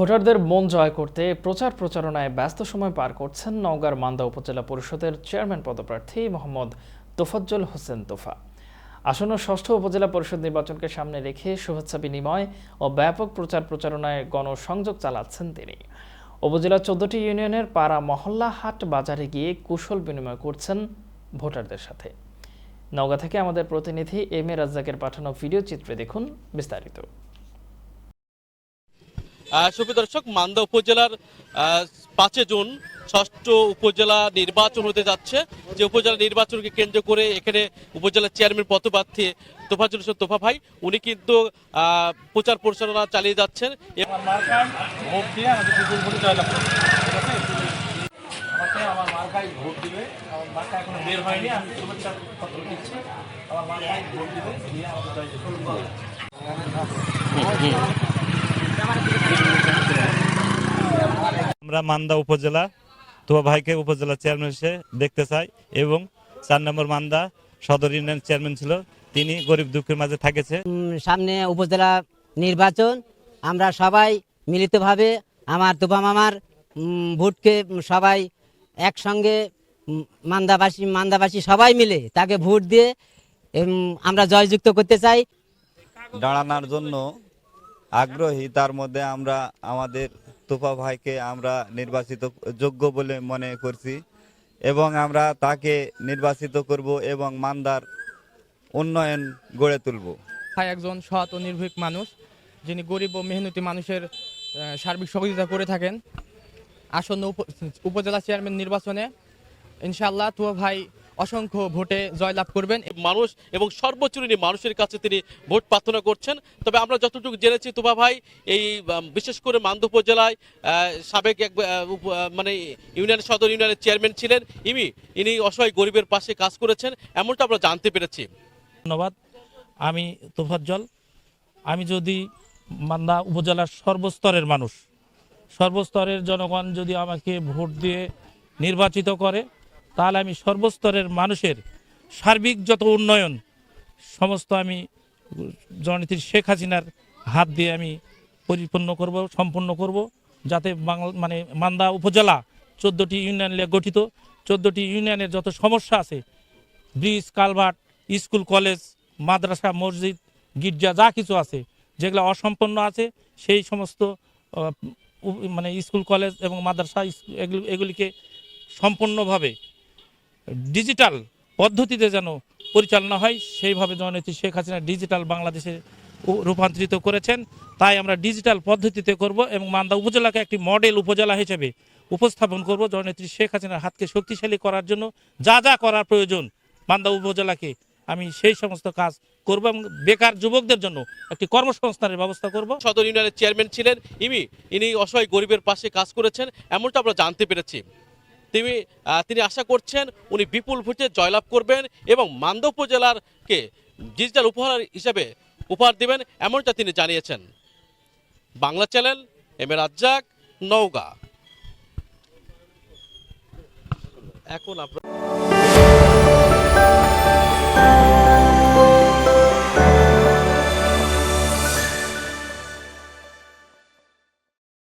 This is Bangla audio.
ভোটারদের মন জয় করতে প্রচার প্রচারণায় ব্যস্ত সময় পার করছেন নওগাঁর মান্দা উপজেলা পরিষদের চেয়ারম্যান পদপ্রার্থী মোহাম্মদ তোফাজ্জল হোসেন তোফা। আসন্ন ষষ্ঠ উপজেলা পরিষদ নির্বাচনকে সামনে রেখে শুভেচ্ছা বিনিময় ও ব্যাপক প্রচার প্রচারণায় গণসংযোগ চালাচ্ছেন তিনি। উপজেলার চোদ্দটি ইউনিয়নের পাড়া মহল্লা হাট বাজারে গিয়ে কুশল বিনিময় করছেন ভোটারদের সাথে। নওগাঁ থেকে আমাদের প্রতিনিধি এম এ রাজ্জাকের পাঠানো ভিডিও চিত্রে দেখুন বিস্তারিত। সুপ্রিয় দর্শক মান্দা উপজেলার পাঁচে জুন ষষ্ঠ উপজেলা নির্বাচন হতে যাচ্ছে। যে উপজেলা নির্বাচনকে কেন্দ্র করে এখানে উপজেলা চেয়ারম্যান পদপ্রার্থী তোফাজুল হোসেন তোফা ভাই উনি কিন্তু প্রচার প্রচারণা চালিয়ে যাচ্ছেন। আমার মার্কায় ভোট দিয়ে আমাদের বিপুল ভোটে জয়লাভ করবে ঠিক আছে আমাকে আমার মান্দা উপজেলা তোয়া ভাইকে উপজেলা চেয়ারম্যান হিসেবে দেখতে চাই এবং চার নম্বর মান্দা সদর ইউনিয়ন চেয়ারম্যান ছিল তিনি গরিব দুঃখের মাঝে থাকেছে। সামনে উপজেলা নির্বাচন আমরা সবাই মিলিতভাবে আমার তোবা মামার ভোটকে সবাই একসঙ্গে মান্দাবাসী মান্দাবাসী সবাই মিলে তাকে ভোট দিয়ে আমরা জয়যুক্ত করতে চাই। দাঁড়ানোর জন্য আগ্রহী তার মধ্যে আমরা আমাদের তোফা ভাইকে আমরা নির্বাচিত যোগ্য বলে মনে করছি এবং আমরা তাকে নির্বাচিত করব এবং মান্দার উন্নয়ন গড়ে তুলব। ভাই একজন সৎ ও নির্ভীক মানুষ, যিনি গরিব ও মেহনতি মানুষের সার্বিক সহযোগিতা করে থাকেন। আসন্ন উপ- উপজেলা চেয়ারম্যান নির্বাচনে ইনশাআল্লাহ তুয়া ভাই অসংখ্য ভোটে জয়লাভ করবেন। মানুষ এবং সর্বোচ্চ মানুষের কাছে তিনি ভোট প্রার্থনা করছেন। তবে আমরা যতটুকু জেনেছি তোবা ভাই এই বিশেষ করে মান্দ উপজেলায় সাবেক এক উপ- মানে ইউনিয়ন সদর ইউনিয়নের চেয়ারম্যান ছিলেন ইমি। ইনি অসহায় গরিবের পাশে কাজ করেছেন এমনটা আমরা জানতে পেরেছি। ধন্যবাদ। আমি তোফাজ্জল। আমি যদি মান্দা উপজেলার সর্বস্তরের মানুষ সর্বস্তরের জনগণ যদি আমাকে ভোট দিয়ে নির্বাচিত করে তাহলে আমি সর্বস্তরের মানুষের সার্বিক যত উন্নয়ন, সমস্ত আমি জননীতির শেখ হাসিনার হাত দিয়ে আমি পরিপূর্ণ করব, সম্পূর্ণ করব, যাতে বাংলা মানে মান্দা উপজেলা চোদ্দোটি ইউনিয়ন নিয়ে গঠিত। চোদ্দোটি ইউনিয়নের যত সমস্যা আছে, ব্রিজ, কালভার্ট, স্কুল, কলেজ, মাদ্রাসা, মসজিদ, গির্জা, যা কিছু আছে, যেগুলো অসম্পন্ন আছে, সেই সমস্ত মানে স্কুল, কলেজ এবং মাদ্রাসা এগুলিকে সম্পূর্ণভাবে ডিজিটাল পদ্ধতিতে যেন পরিচালনা হয়, সেইভাবে জননেত্রী শেখ হাসিনা ডিজিটাল বাংলাদেশে রূপান্তরিত করেছেন। তাই আমরা ডিজিটাল পদ্ধতিতে করব এবং মান্দা উপজেলাকে একটি মডেল উপজেলা হিসেবে উপস্থাপন করব। জননেত্রী শেখ হাসিনার হাতকে শক্তিশালী করার জন্য যা যা করার প্রয়োজন মান্দা উপজেলাকে আমি সেই সমস্ত কাজ করব এবং বেকার যুবকদের জন্য একটি কর্মসংস্থানের ব্যবস্থা করব। সদর ইউনিয়নের চেয়ারম্যান ছিলেন ইমি। ইনি অসহায় গরিবের পাশে কাজ করেছেন, এমনটা আমরা জানতে পেরেছি। তিনি তিনি আশা করছেন উনি বিপুল ভোটে জয়লাভ করবেন এবং মান্দ উপজেলারকে ডিজিটাল উপহার হিসাবে উপহার দেবেন এমনটা তিনি জানিয়েছেন। Bangla channel, M A Razzak, Naogaon. এখন আপনার